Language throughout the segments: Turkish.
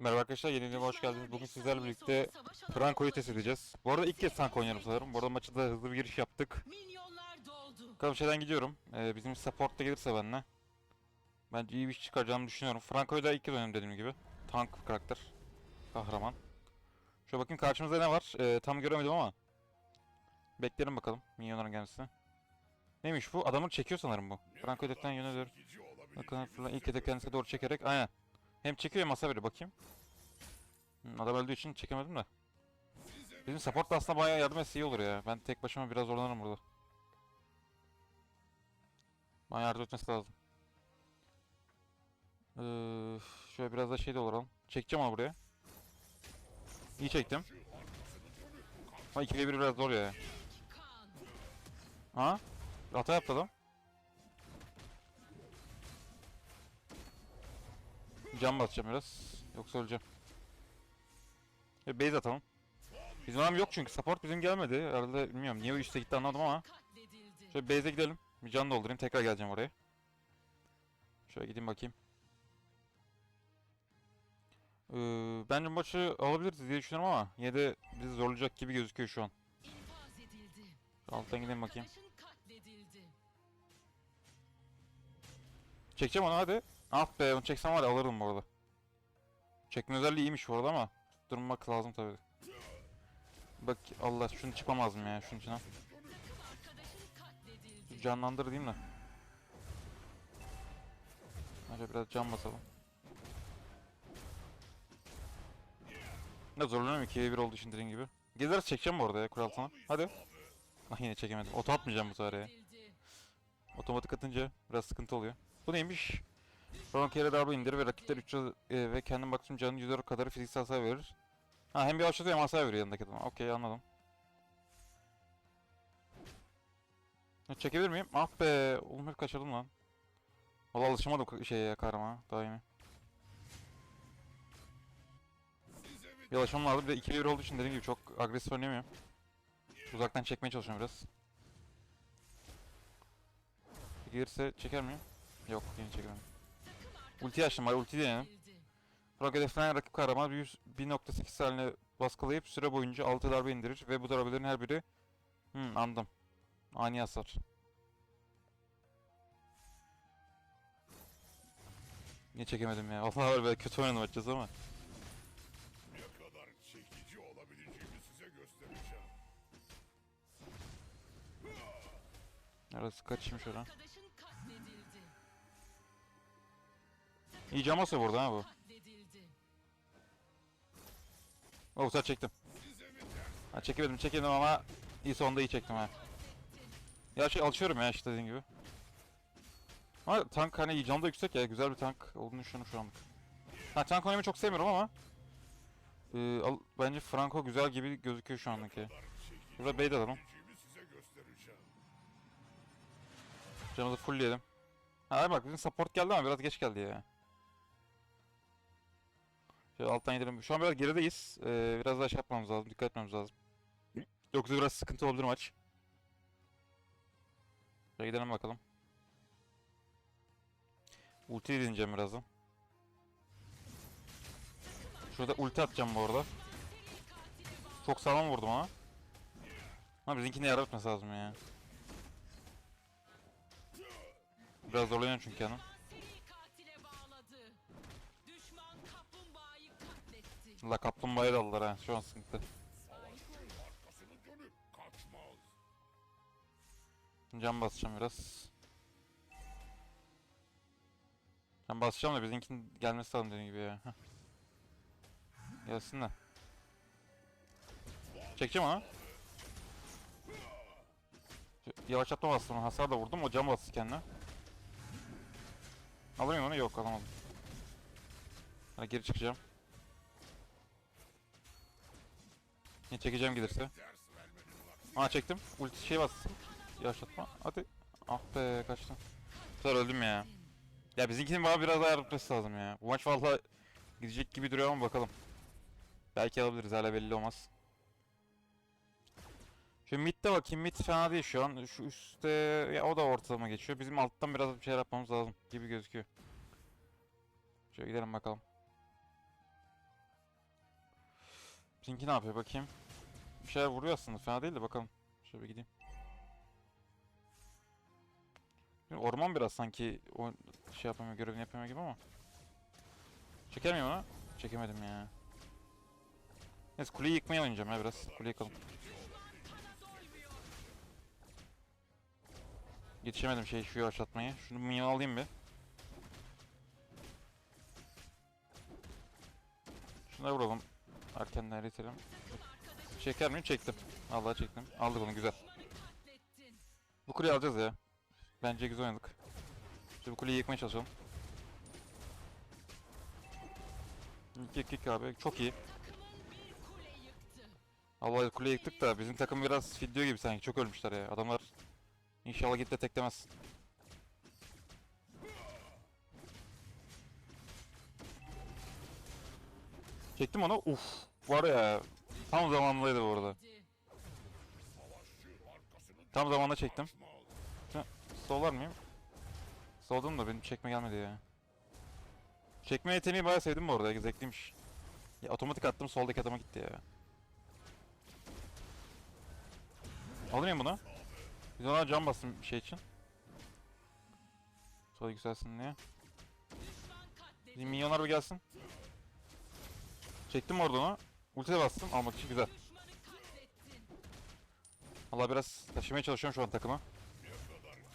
Merhaba arkadaşlar yeni videoma hoş geldiniz. Bugün sizlerle birlikte Franco'yu test edeceğiz. Bu arada ilk kez tank oynuyorum sanırım. Bu arada maçı da hızlı bir giriş yaptık. Bakalım şeyden gidiyorum. Ee, bizim support da gelirse benimle. Bence iyi bir iş çıkaracağımı düşünüyorum. Franco'yu da ilk kez oynuyorum dediğim gibi. Tank karakter. Kahraman. Şöyle bakayım karşımızda ne var? Ee, tam göremedim ama. Bekleyelim bakalım minyonların gelmesini. Neymiş bu? Adamı çekiyor sanırım bu. Franco hedeften yöneliyor. Bakın ilk hedef kendisine doğru çekerek aynen. Hem çekiyor hem masa veriyor bakayım. Hmm, Adam öldüğü için çekemedim de. Bizim support da aslında bayağı yardım etse iyi olur ya. Ben tek başıma biraz zorlanırım burada. Bana yardım etmesi lazım. Ee, şöyle biraz da şey de olalım. Çekeceğim onu buraya. İyi çektim. Ama 2v1 biraz zor ya. Ha? Hata yaptı adam. Cam basacağım biraz. Yoksa öleceğim. E, base atalım. Bizim adam yok çünkü support bizim gelmedi. Herhalde bilmiyorum niye üste gitti anladım ama. Şöyle base'e gidelim. Bir can doldurayım tekrar geleceğim oraya. Şöyle gideyim bakayım. Ee, bence maçı alabiliriz diye düşünüyorum ama yine de bizi zorlayacak gibi gözüküyor şu an. Alttan gideyim bakayım. Çekeceğim onu hadi. Ah be onu çeksem var ya alırdım bu arada. Çekme özelliği iyiymiş bu arada ama durmak lazım tabii. Bak Allah şunu çıkmamaz ya şunun içine. Canlandır diyeyim de. Önce biraz can basalım. Ne zorlanıyorum 2'ye 1 olduğu için gibi. Gezeriz çekeceğim bu arada ya kural sana. Hadi. Ah yine çekemedim. Oto atmayacağım bu sefer ya. Otomatik atınca biraz sıkıntı oluyor. Bu neymiş?Ron kere darbe indirir ve rakipler 3 e, ve kendi maksimum canının %4 kadar fiziksel hasar verir. Ha hem bir yavaşlatıyor hem hasar veriyor yanındaki adam. Okey anladım. Çekebilir miyim? Ah be! Oğlum hep kaçırdım lan. Valla alışamadım şeye karma daha yeni. Bir alışmam lazım. Bir de 2 1 olduğu için dediğim gibi çok agresif oynayamıyorum. Uzaktan çekmeye çalışıyorum biraz. Gelirse çeker miyim? Yok yine çekemem. Ulti açtım bari ulti. Katledildi. Frog hedeflenen rakip kahraman 100 1.8 saniye baskılayıp süre boyunca 6 darbe indirir ve bu darbelerin her biri Hmm anladım. Ani hasar. Niye çekemedim ya? Allah var be kötü oynadım açacağız ama. Ne kadar çekici olabileceğimi size göstereceğim. Arası kaçayım şöyle. İyi cam basıyor burada ha bu. Katledildi. O bu sefer çektim. Ha, çekemedim çekemedim ama iyi sonunda iyi çektim ha. Ya şey alışıyorum ya işte dediğin gibi. Ama tank hani canı da yüksek ya güzel bir tank olduğunu düşünüyorum şu anlık. Ha tank oynamayı çok sevmiyorum ama e, al- bence Franco güzel gibi gözüküyor şu anlık ya. Burada bait alalım. Canımızı fullleyelim. Ha bak bizim support geldi ama biraz geç geldi ya. Şöyle alttan gidelim. Şu an biraz gerideyiz. Ee, biraz daha şey yapmamız lazım. Dikkat etmemiz lazım. Yoksa biraz sıkıntı olabilir maç. Şöyle gidelim bakalım. Ulti deneyeceğim birazdan. Şurada ulti atacağım bu arada. Çok sağlam vurdum ama. Ama bizimkine yardım etmesi lazım ya. Biraz zorlanıyorum çünkü yanım. La kaplumbağayı da aldılar ha. Şu an sıkıntı. Cam basacağım biraz. Cam basacağım da bizimkinin gelmesi lazım dediğim gibi ya. Heh. Gelsin de. Çekeceğim. Şu Yavaşlatma bastım. Hasar da vurdum. O cam bastı kendine. Alır onu? Yok alamadım. Hadi geri çıkacağım. Yine çekeceğim gelirse. Aa çektim. Ulti şey bastım. Yavaşlatma. Hadi. Ah be kaçtım. Bu öldüm ya. Ya bizimkinin bana biraz daha yardımcısı lazım ya. Bu maç valla gidecek gibi duruyor ama bakalım. Belki alabiliriz hala belli olmaz. Şu midde bakayım mid fena değil şu an. Şu üstte ya o da ortalama geçiyor. Bizim alttan biraz bir şeyler yapmamız lazım gibi gözüküyor. Şöyle gidelim bakalım. Tinky ne yapıyor bakayım. Bir şeyler vuruyor aslında fena değil de bakalım. Şöyle bir gideyim. Orman biraz sanki o şey yapamıyor, görevini yapamıyor gibi ama. Çeker miyim onu? Çekemedim ya. Neyse kuleyi yıkmaya oynayacağım ya biraz. Kuleyi yıkalım. Yetişemedim şey şu yavaşlatmayı. Şunu minyon alayım bir. Şunları vuralım. Erkenden eritelim. Çeker miyim? Çektim. Allah çektim. Aldık onu güzel. Bu kuleyi alacağız ya. Bence güzel oynadık. Şimdi bu kuleyi yıkmaya çalışalım. Yık yık abi. Çok iyi. Allah kuleyi yıktık da bizim takım biraz video gibi sanki. Çok ölmüşler ya. Adamlar inşallah git de teklemez. Çektim onu. Uf. Var ya. Tam zamanlıydı bu arada. Tam zamanda çektim. Solar mıyım? Soldum da benim çekme gelmedi ya. Çekme yeteneği bayağı sevdim bu arada. Zevkliymiş. Ya, otomatik attım soldaki adama gitti ya. Alayım bunu. Biz ona cam bastım şey için. Sola yükselsin diye. Bizim minyonlar bir gelsin. Çektim orada onu. Ulti de bastım almak için güzel. Allah biraz taşımaya çalışıyorum şu an takımı.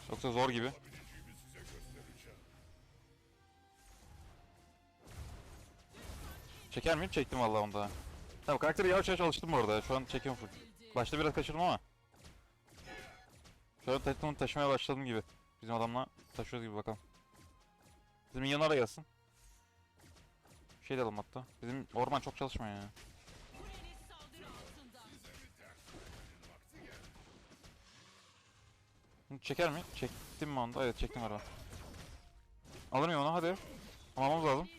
Yoksa zor gibi. Çeker miyim? Çektim vallahi onda. Tamam karakteri yavaş yavaş alıştım bu arada. Şu an çekiyorum full. Başta biraz kaçırdım ama. Şu an takımı taşımaya başladım gibi. Bizim adamla taşıyoruz gibi bakalım. Bizim minyonlar da gelsin. Şey alalım hatta. Bizim orman çok çalışmıyor ya. Kuleniz saldırı altında. Bunu çeker mi? Çektim mi onda? Evet çektim galiba. Alır mıyım onu? Hadi. Almamız lazım.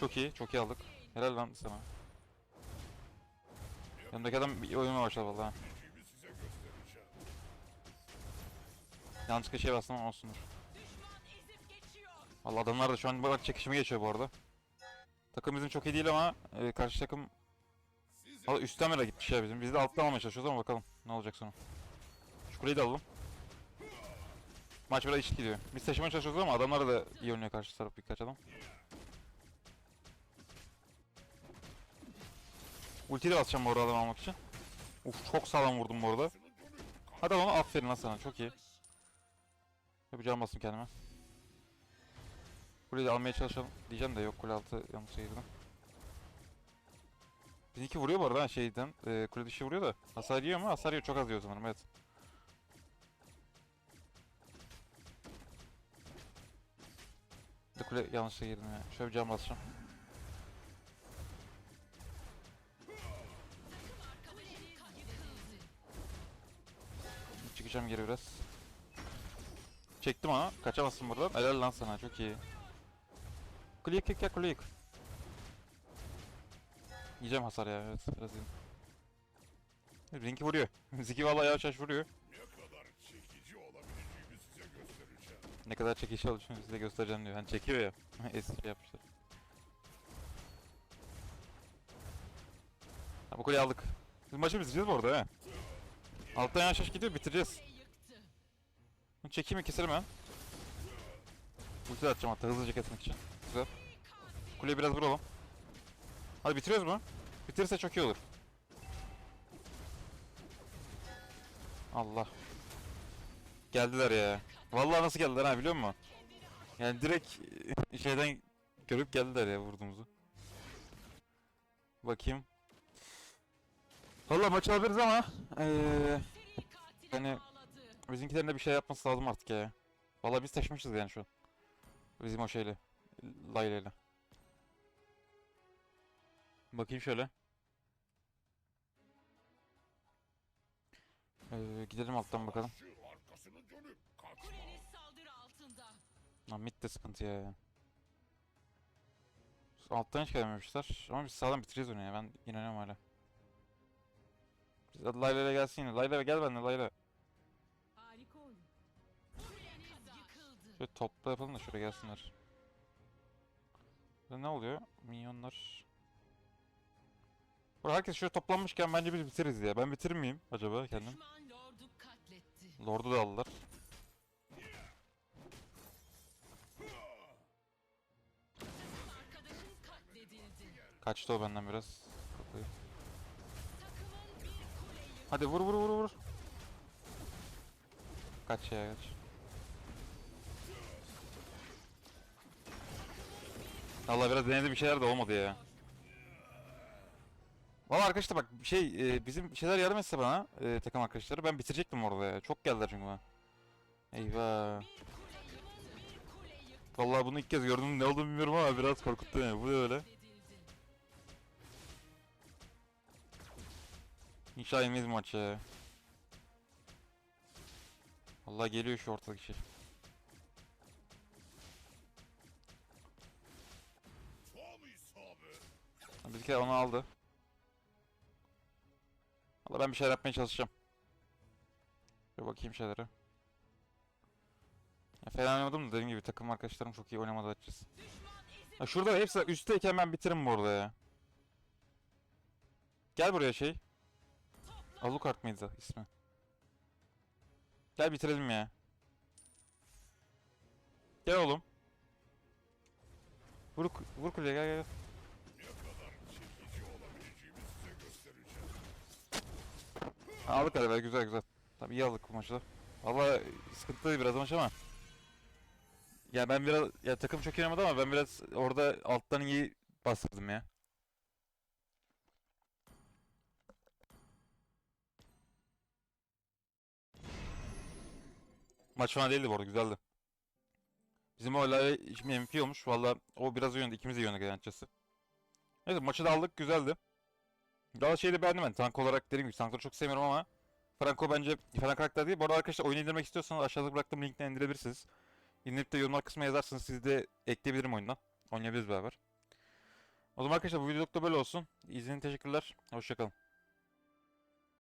Çok iyi. Çok iyi aldık. Helal lan sana. Yanımdaki adam bir oynamaya başladı valla. Yanlışlıkla şey bastım ama olsundur. Valla adamlar da şu an bak çekişime geçiyor bu arada. Takım bizim çok iyi değil ama e, karşı takım Valla üstten mera gitmiş ya bizim. Biz de alttan almaya çalışıyoruz ama bakalım ne olacak sonra. Şu kuleyi de alalım. Maç biraz eşit gidiyor. Biz taşımaya çalışıyoruz ama adamlar da iyi oynuyor karşı taraf birkaç adam. Ultiyi de basacağım bu arada adam almak için. Uf çok sağlam vurdum bu arada. Hadi onu aferin lan sana çok iyi. Yapacağım bastım kendime. Kuleyi almaya çalışalım diyeceğim de yok kule altı yanlış girdim. Bizimki vuruyor bu arada şeyden. E, kule dışı vuruyor da. Hasar yiyor mu? Hasar yiyor. Çok az yiyor sanırım evet. De kule yanlışla girdim ya. Şöyle bir cam basacağım. Çıkacağım geri biraz. Çektim onu. Kaçamazsın buradan. Helal lan sana. Çok iyi. Yık kule yık. Yiyeceğim hasar ya. Evet. Biraz yedim. Vuruyor. Bizimki vallahi yavaş yavaş vuruyor. ne kadar çekici olabileceğimi size göstereceğim. Ne kadar çekişi oluşunu size göstereceğim diyor. Hani çekiyor ya. Eski şey yapmışlar. Ha, bu kuleyi aldık. Biz maçı bitireceğiz bu arada he. Alttan yavaş yavaş gidiyor bitireceğiz. Bunu çekeyim mi keselim hemen. Ulti atacağım hatta hızlıca kesmek için. Güzel. Kuleyi biraz vuralım. Hadi bitiriyoruz mu? Bitirirse çok iyi olur. Allah. Geldiler ya. Vallahi nasıl geldiler ha biliyor musun? Yani direkt e, şeyden görüp geldiler ya vurduğumuzu. Bakayım. Vallahi maçı alırız ama katile Yani- bizimkilerin de bir şey yapması lazım artık ya. Vallahi biz taşımışız yani şu an. Bizim o şeyle. Layla ile. Bakayım şöyle. Ee, gidelim alttan bakalım. Kuleniz saldırı. Lan mid de sıkıntı ya. Alttan hiç gelmemişler. Ama biz sağdan bitireceğiz onu ya. Ben inanıyorum hala. Biz Layla ile gelsin yine. Layla gel benimle Layla. Harika. Şöyle topla yapalım da şuraya gelsinler. Burada ne oluyor? Minyonlar. Burada herkes şöyle toplanmışken bence biz bitiririz ya. Ben bitirir miyim acaba kendim? Lordu da aldılar. Kaçtı o benden biraz. Hadi vur vur vur vur. Kaç ya kaç. Allah biraz denedi bir şeyler de olmadı ya. Valla arkadaşlar bak şey e, bizim şeyler yardım etse bana e, takım arkadaşları ben bitirecektim orada ya. Çok geldiler çünkü bana. Eyvah. Vallahi bunu ilk kez gördüm ne olduğunu bilmiyorum ama biraz korkuttu beni. Bu ne öyle? İnşallah yenmeyiz maç ya. Allah geliyor şu ortadaki şey. Bizimkiler onu aldı. Valla ben bir şeyler yapmaya çalışacağım. Bir bakayım şeylere. Ya fena oynamadım da dediğim gibi takım arkadaşlarım çok iyi oynamadı açıkçası. Ya şurada hepsi üstteyken ben bitiririm bu arada ya. Gel buraya şey. Alucard mıydı ismi? Gel bitirelim ya. Gel oğlum. Vur, vur kuleye gel gel. Aldık hadi be güzel güzel. Tabii iyi aldık bu maçı da. Valla sıkıntılıydı biraz maç ama. Ya ben biraz ya takım çok iyi oynamadı ama ben biraz orada alttan iyi bastırdım ya. Maç fena değildi bu arada güzeldi. Bizim Lale şimdi MVP olmuş. Valla o biraz iyi oynadı. İkimiz de iyi oynadık yani. Neyse maçı da aldık güzeldi. Daha şeyi de beğendim ben. Tank olarak dediğim gibi tankları çok sevmiyorum ama Franco bence falan karakter değil. Bu arada arkadaşlar oyunu indirmek istiyorsanız aşağıda bıraktığım linkten indirebilirsiniz. İndirip de yorumlar kısmına yazarsınız. Sizi de ekleyebilirim oyundan. Oynayabiliriz beraber. O zaman arkadaşlar bu videoluk böyle olsun. İzlediğiniz teşekkürler. Hoşçakalın.